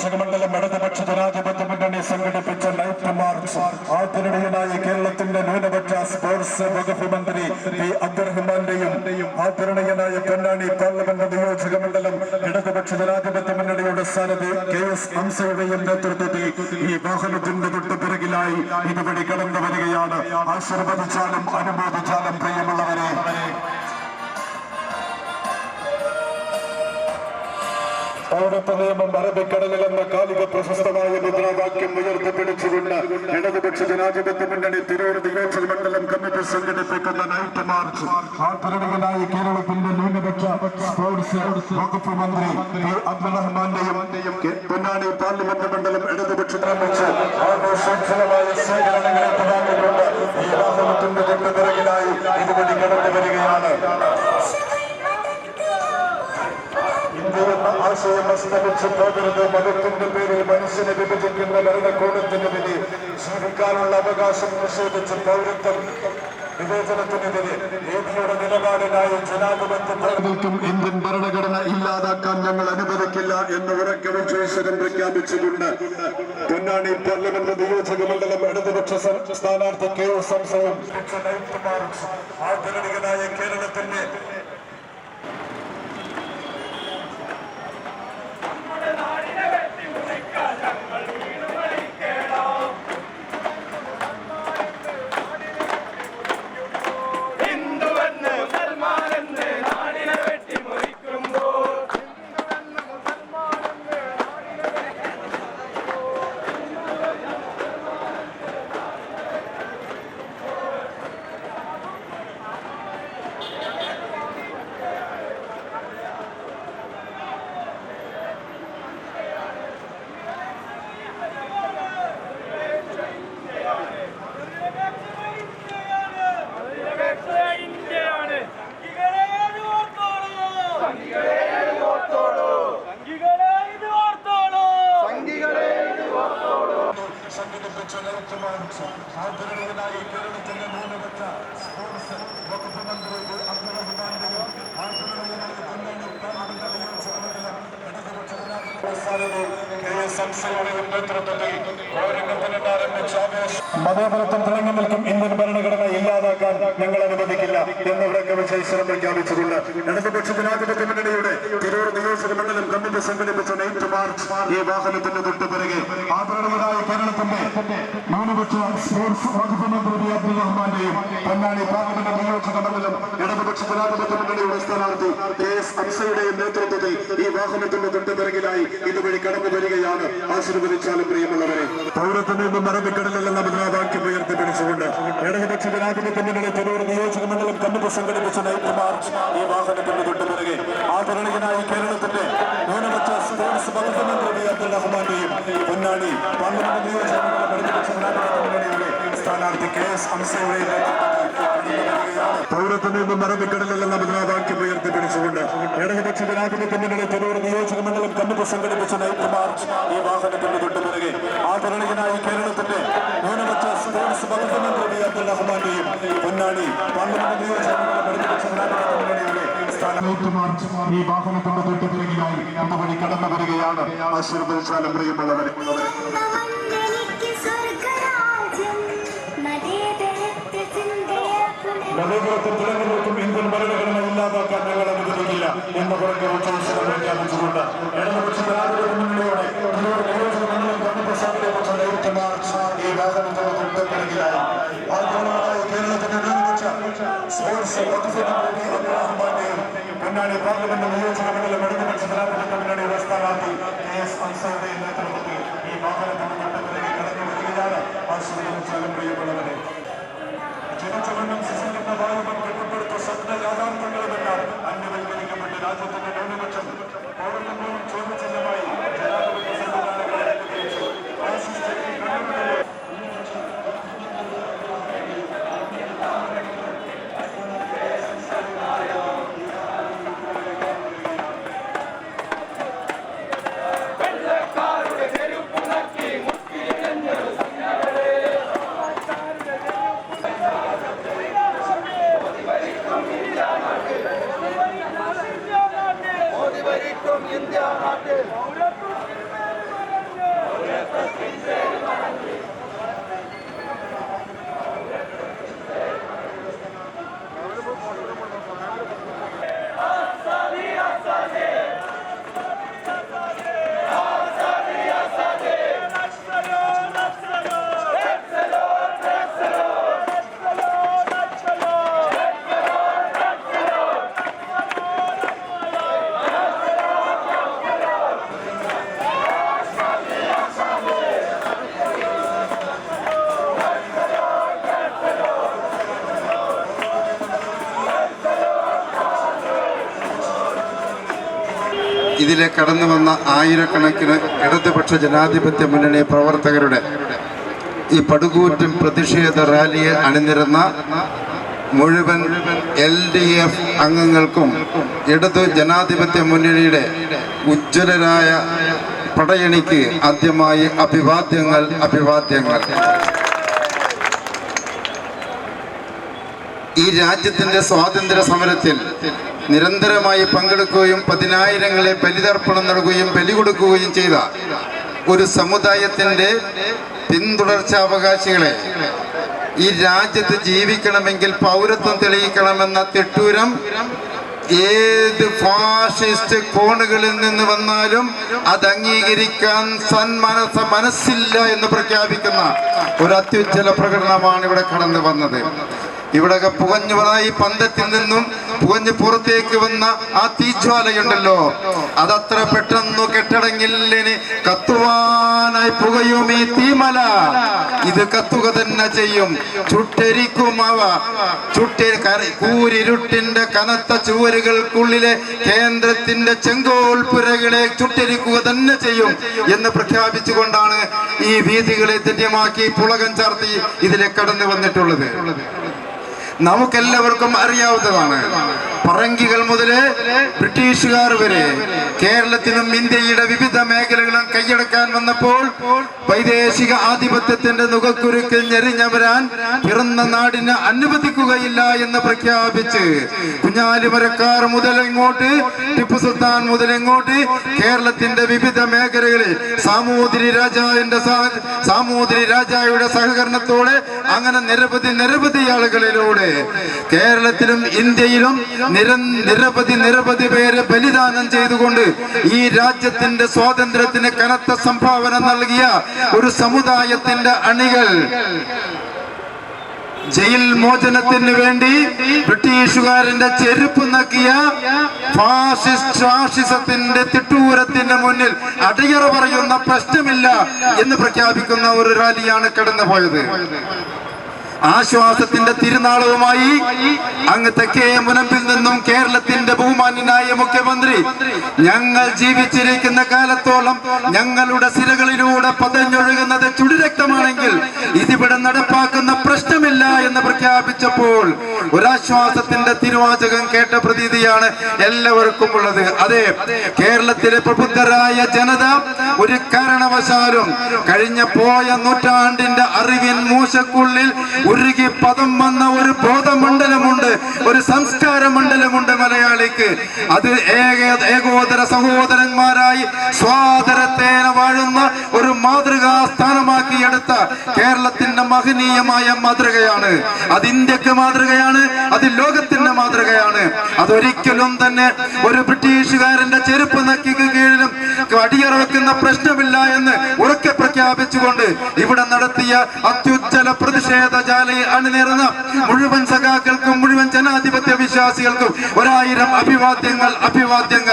നിയോജക മണ്ഡലം ഇടതുപക്ഷ ജനാധിപത്യ മുന്നണി സംഘടിപ്പിച്ച നൈറ്റ് മാർച്ച് ആദരണീയനായ കേരളത്തിന്റെ ന്യൂനപക്ഷ സ്പോർട്സ് വകുപ്പ് മന്ത്രി പി അബ്ദുറഹ്മാന്റെയും ആദരണീയനായ പൊന്നാനി പാർലമെന്റ് നിയോജക മണ്ഡലം ഇടതുപക്ഷ ജനാധിപത്യ മുന്നണിയുടെ സ്ഥാനത്ത് കെ എസ് ഹംസയുടെയും നേതൃത്വത്തിൽ ഈ വാഹനത്തിന്റെ തൊട്ട് പിറകിലായി ഇതുവഴി കടന്നു വരികയാണ് ആശീർവദിച്ചാലും അനുമോദിച്ചാലും പ്രിയമുള്ളവരെ പൗരത്വ നിയമം അറബിക്കടലിൽ കാലിക പ്രശസ്തമായ മുദ്രാവാക്യം ഉയർത്തിപ്പിടിച്ചുകൊണ്ട് ഇടതുപക്ഷ ജനാധിപത്യ മുന്നണി തിരൂർ നിയോജക മണ്ഡലം കമ്മിറ്റി സംഘടിപ്പിക്കുന്ന നൈറ്റ് മാർച്ച്. ആദരണീയനായ കേരളത്തിന്റെ ന്യൂനപക്ഷ സ്പോർട്സ് വകുപ്പ് മന്ത്രി പി. അബ്ദുറഹ്മാന്റെയും കെ- പൊന്നാനി പാർലമെന്റ് മണ്ഡലം ഇടതുപക്ഷ നിർമ്മിച്ച് ആഘോഷോത്സവമായ സ്വീകരണങ്ങളെ പ്രധാനക്കൊണ്ട് പോകരുത് മതത്തിന്റെ പേരിൽ മനുഷ്യനെ വിഭജിക്കുന്ന ഭരണകൂടത്തിനെതിരെ ജീവിക്കാനുള്ള അവകാശം നിഷേധിച്ച് പൗരത്വം വിവേചനത്തിനെതിരെ നീതിയുടെ നിലപാടിനായി ജനാധിപത്യത്തിനും ഇന്ത്യൻ ഭരണഘടന ഇല്ലാതാക്കാൻ ഞങ്ങൾ അനുവദിക്കില്ല എന്ന് ഉറക്കെ വിശ്വേശ്വരം പ്രഖ്യാപിച്ചുകൊണ്ട് പൊന്നാനി പാർലമെന്റ് നിയോജക മണ്ഡലം ഇടതുപക്ഷ സ്ഥാനാർത്ഥി കെ ഒ സംശയം ആദരണീയനായ കേരളത്തിന്റെ ആദരണീയനായ പൊന്നാനി പാർലമെന്റ് നിയോജകമണ്ഡലം ഇടതുപക്ഷ ജനാധിപത്യ സ്ഥാനത്ത് കെ. എസ്. ഹംസയുടെയും നേതൃത്വത്തിൽ കോരംഗത്തിന് ആരംഭിച്ച ആവേശം. മതേതരത്വം തിളങ്ങി നിൽക്കും ഇന്ത്യൻ ഭരണഘടന ഇല്ലാതാക്കാൻ ഞങ്ങൾ അനുവദിക്കില്ല എന്ന് ഇവിടെ വിശേഷണം പ്രഖ്യാപിച്ചിട്ടുണ്ട്. ഇടതുപക്ഷ ജനാധിപത്യ മുന്നണിയുടെ തിരൂർ നിയോജക മണ്ഡലം കമ്മിറ്റി സംഘടിപ്പിച്ച നൈറ്റ് ഈ വാഹനത്തിന്റെ തൊട്ട് പിറകെ ആദരണീയനായ കേരളത്തിന്റെ ന്യൂനപക്ഷ സ്പോർട്സ് വകുപ്പ് മന്ത്രി അബ്ദുൾ റഹ്മാന്റെയും പൊന്നാനി പാർലമെന്റ് നിയോജക മണ്ഡലം ഇടതുപക്ഷ ജനാധിപത്യ മുന്നണിയുടെ സ്ഥാനാർത്ഥി കെ എസ് ഹംസയുടെയും നേതൃത്വത്തിൽ ഈ വാഹനത്തിന്റെ തൊട്ടുപിറകിലായി ഇതുവഴി കടന്നു വരികയാണ്. ആശീർവദിച്ചാലും പ്രിയമുള്ളവരെ. പൗരത്വ നിയമം അറബിക്കടലിൽ എന്ന മുദ്രാവാക്യം ഉയർത്തിപ്പിടിച്ചുകൊണ്ട് ഇടതുപക്ഷ ജനാധിപത്യ മുന്നണി തിരൂർ നിയോജക മണ്ഡലം കമ്മിറ്റി സംഘടിപ്പിച്ച നൈറ്റ് മാർച്ച് ഈ വാഹനത്തിന്റെ തൊട്ടുപിറകെ ആദരണീയനായി കേരളത്തിന്റെ ന്യൂനപക്ഷ സ്പോർട്സ് വകുപ്പ് മന്ത്രി പി അബ്ദുൾ റഹ്മാന്റെയും പൊന്നാടി പാർലമെന്റ് നിയോജക മണ്ഡലം ഇടതുപക്ഷ ജനാധിപത്യ മുന്നണിയുടെ സ്ഥാനാർത്ഥി കെ എസ് ഹംസയുടെ പൗരത്വ നിയമം എന്ന മുദ്രാവാക്യം ഉയർത്തിപ്പിടിച്ചുകൊണ്ട് ഇടതുപക്ഷ ജനാധിപത്യ മുന്നണി തിരൂർ നിയോജക മണ്ഡലം കമ്മിറ്റി സംഘടിപ്പിച്ച നൈറ്റ് മാർച്ച് ഈ വാഹനത്തിന്റെ തൊട്ട് പിറകെ ആദരണീയനായ കേരളത്തിന്റെ ന്യൂനപക്ഷ സ്പോർട്സ് വകുപ്പ് മന്ത്രി വി അബ്ദുൾ റഹ്മാന്റെയും പൊന്നാടി പാർലമെന്റ് നിയോജക ഈ വാഹനത്തിന്റെ തൊട്ടുപിറകിലായി നമ്മുടെ കടന്നു വരികയാണ് ആശീർവദിച്ചാലും പ്രിയമുള്ളവരെ തിളങ്ങി നിൽക്കും ഇന്ത്യൻ ഭരണഘടന ഇല്ലാതാക്കാൻ ഞങ്ങൾ അനുവദിക്കില്ല എന്ന് കുറഞ്ഞ ഉച്ചവസരം പ്രഖ്യാപിച്ചുകൊണ്ട് ഇടതുപക്ഷ മുന്നണിയോടെ സംഘടിപ്പിച്ച നൈറ്റ് മാർച്ച് ഈ വാഹനത്തിന് തൊട്ട് പിറകിലായി ആദ്യമായി കേരളത്തിന്റെ ന്യൂനപക്ഷ സ്പോർട്സ് വകുപ്പിന്റെയും പൊന്നാനി പാർലമെന്റ് നിയോജക മണ്ഡലം ഇടതുപക്ഷ ജനാധിപത്യ മുന്നണിയുടെ സ്ഥാനാർത്ഥി കെ എസ് അൻസാറുടെയും നേതൃത്വത്തിൽ ഈ വാഹനത്തിന് ഇതിലെ കടന്നു വന്ന ആയിരക്കണക്കിന് ഇടതുപക്ഷ ജനാധിപത്യ മുന്നണി പ്രവർത്തകരുടെ ഈ പടുകൂറ്റൻ പ്രതിഷേധ റാലിയെ അണിനിരുന്ന മുഴുവൻ എൽ ഡി എഫ് അംഗങ്ങൾക്കും ഇടതു ജനാധിപത്യ മുന്നണിയുടെ ഉജ്ജ്വലരായ പടയണിക്ക് ആദ്യമായി അഭിവാദ്യങ്ങൾ അഭിവാദ്യങ്ങൾ. ഈ രാജ്യത്തിന്റെ സ്വാതന്ത്ര്യ സമരത്തിൽ നിരന്തരമായി പങ്കെടുക്കുകയും പതിനായിരങ്ങളെ ബലിതർപ്പണം നൽകുകയും ബലി കൊടുക്കുകയും ചെയ്ത ഒരു സമുദായത്തിന്റെ പിന്തുടർച്ചാവകാശികളെ ഈ രാജ്യത്ത് ജീവിക്കണമെങ്കിൽ പൗരത്വം തെളിയിക്കണമെന്ന തിട്ടൂരം ഏത് ഫാഷിസ്റ്റ് കോണുകളിൽ നിന്ന് വന്നാലും അത് അംഗീകരിക്കാൻ സന്മനസ മനസ്സില്ല എന്ന് പ്രഖ്യാപിക്കുന്ന ഒരു അത്യുജ്വല പ്രകടനമാണ് ഇവിടെ കടന്നു വന്നത്. ഇവിടെയൊക്കെ പുകഞ്ഞു വന്ന ഈ പന്തത്തിൽ നിന്നും പുകഞ്ഞ് പുറത്തേക്ക് വന്ന ആ തീജ്വാലയുണ്ടല്ലോ. അതത്ര പെട്ടെന്ന് കെട്ടടങ്ങില്ലിന് കത്തുവാനായി പുകയും ഈ തീമല. ഇത് കത്തുക തന്നെ ചെയ്യും. ചുട്ടരിക്കും അവ ചുട്ടരി കനത്ത ചുവരുകൾക്കുള്ളിലെ കേന്ദ്രത്തിന്റെ ചെങ്കോൽ പുരകളെ ചുട്ടരിക്കുക തന്നെ ചെയ്യും എന്ന് പ്രഖ്യാപിച്ചുകൊണ്ടാണ് ഈ വീതികളെ ധന്യമാക്കി പുളകം ചാർത്തി ഇതിലെ കടന്നു വന്നിട്ടുള്ളത്. നമുക്കെല്ലാവർക്കും അറിയാവുന്നതാണ്. പറങ്കികൾ മുതൽ ബ്രിട്ടീഷുകാർ വരെ കേരളത്തിനും ഇന്ത്യയുടെ വിവിധ മേഖലകളും കൈയടക്കാൻ വന്നപ്പോൾ വൈദേശിക ആധിപത്യത്തിന്റെ നുകക്കുരുക്കിൽ ഞെരിഞ്ഞവരാൻ പിറന്ന നാടിനെ അനുവദിക്കുകയില്ല എന്ന് പ്രഖ്യാപിച്ച് കുഞ്ഞാലിമരക്കാർ മുതൽ ഇങ്ങോട്ട് ടിപ്പു സുൽത്താൻ മുതൽ ഇങ്ങോട്ട് കേരളത്തിന്റെ വിവിധ മേഖലകളിൽ സാമൂതിരി രാജാവിന്റെ സാമൂതിരി രാജായുടെ സഹകരണത്തോടെ അങ്ങനെ നിരവധി നിരവധി ആളുകളിലൂടെ കേരളത്തിലും ഇന്ത്യയിലും നിര നിരവധി നിരവധി പേരെ ബലിദാനം ചെയ്തുകൊണ്ട് ഈ രാജ്യത്തിന്റെ സ്വാതന്ത്ര്യത്തിന് കനത്ത സംഭാവന നൽകിയ ഒരു സമുദായത്തിന്റെ അണികൾ. ജയിൽ മോചനത്തിന് വേണ്ടി ബ്രിട്ടീഷുകാരന്റെ ചെരുപ്പ് നക്കിയ ഫാസിസ്റ്റ് തിട്ടൂരത്തിന്റെ മുന്നിൽ അടിയറ പറയുന്ന പ്രശ്നമില്ല എന്ന് പ്രഖ്യാപിക്കുന്ന ഒരു റാലിയാണ് കടന്നുപോയത്. ആശ്വാസത്തിന്റെ തിരുനാളവുമായി അങ്ങ് തെക്കേ മുനമ്പിൽ നിന്നും കേരളത്തിന്റെ ബഹുമാന്യനായ മുഖ്യമന്ത്രി ഞങ്ങൾ ജീവിച്ചിരിക്കുന്ന കാലത്തോളം ഞങ്ങളുടെ സിരകളിലൂടെ പതഞ്ഞൊഴുകുന്നത് ചുടിരക്തമാണെങ്കിൽ ഇതിവിടെ നടപ്പാക്കുന്ന പ്രശ്നമില്ല എന്ന് പ്രഖ്യാപിച്ചപ്പോൾ ഒരാശ്വാസത്തിന്റെ തിരുവാചകം കേട്ട പ്രതീതിയാണ് എല്ലാവർക്കും ഉള്ളത്. അതെ കേരളത്തിലെ പ്രബുദ്ധരായ ജനത ഒരു കാരണവശാലും കഴിഞ്ഞ പോയ നൂറ്റാണ്ടിന്റെ അറിവിൻ മൂശക്കുള്ളിൽ ഉരുകി പദം വന്ന ഒരു ഒരു സംസ്കാര മണ്ഡലമുണ്ട് മലയാളിക്ക്. അത് ഏക ഏകോദര സഹോദരന്മാരായി സ്വാതരത്തേന വാഴുന്ന ഒരു മാതൃകാ സ്ഥാനമാക്കി എടുത്ത കേരളത്തിന്റെ മഹനീയമായ മാതൃകയാണ്. അത് ഇന്ത്യയ്ക്ക് മാതൃകയാണ് അത് ലോകത്തിന്റെ മാതൃകയാണ്. അതൊരിക്കലും തന്നെ ഒരു ബ്രിട്ടീഷുകാരന്റെ ചെരുപ്പ് നക്കിക്ക് കീഴിലും അടിയറ വെക്കുന്ന പ്രശ്നമില്ല എന്ന് ഉറക്കെ പ്രഖ്യാപിച്ചുകൊണ്ട് ഇവിടെ നടത്തിയ അത്യുജ്ജല പ്രതിഷേധ ജാലയിൽ അണിനിരുന്ന മുഴുവൻ സഖാക്കൾക്കും മുഴുവൻ ജനാധിപത്യ വിശ്വാസികൾക്കും ഒരായിരം അഭിവാദ്യങ്ങൾ അഭിവാദ്യങ്ങൾ.